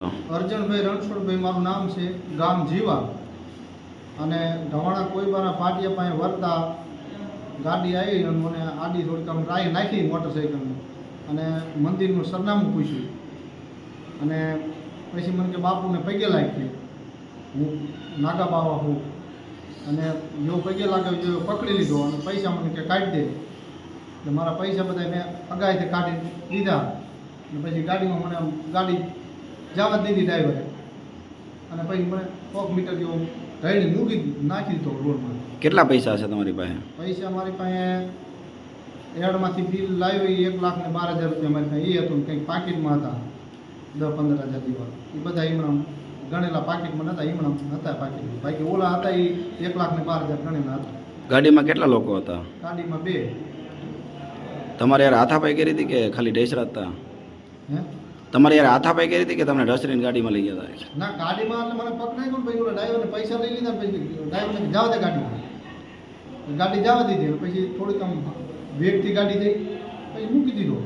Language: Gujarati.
અર્જણભાઈ રણછોડભાઈ મારું નામ છે, ગામ જીવા. અને ઢવાણા કોઈબાના પાટિયા પાસે વરતા ગાડી આવી અને મને આડી થોડીક રાઈ નાખી મોટરસાઇકલની અને મંદિરનું સરનામું પૂછ્યું. અને પછી મને કે બાપુને પગે લાગી હું નાગા બાવા હું. અને જો પગે લાગે જો પકડી લીધો અને પૈસા મને કે કાઢી દે. એટલે મારા પૈસા બધા મેં અગાઈથી કાઢી દીધા. અને પછી ગાડીમાં મને ગાડી જવા જ દીધી ડ્રાઈવરે અને પછી મને કોક મીટર જેવો ગાડી મૂકી નાખી દીધો રોડમાં કેટલા પૈસા છે તમારી પાસે? પૈસા મારી પાસે એડમાંથી બિલ લાવી એક લાખ ને બાર હજાર રૂપિયા મારી પાસે. એ હતું કંઈક પાકીટમાં હતા. દસ પંદર હજાર જેવા. એ બધા હમણાં ગણેલા પાકીટમાં નહોતા હમણાં હતા પાકીટ બાકી ઓલા હતા એ એક લાખ ને બાર હજાર ગણેલા હતા. ગાડીમાં કેટલા લોકો હતા? ગાડીમાં બે. તમારે યાર હાથાપાઈ કરી હતી કે ખાલી ડેસરા હતા હે? તમારે યાર હાથાપાઈ કરી હતી કે તમને ઢસરીને ગાડીમાં લઈ ગયા હતા ના, ગાડીમાં એટલે મને પકડાઈ ગયું પછી ડ્રાઈવરને પૈસા લઈ લીધા પછી ડ્રાઈવરને જવા દે ગાડીમાં. ગાડી જવા દીધી, પછી થોડીક આમ વેગથી ગાડી જઈ પછી મૂકી દીધો.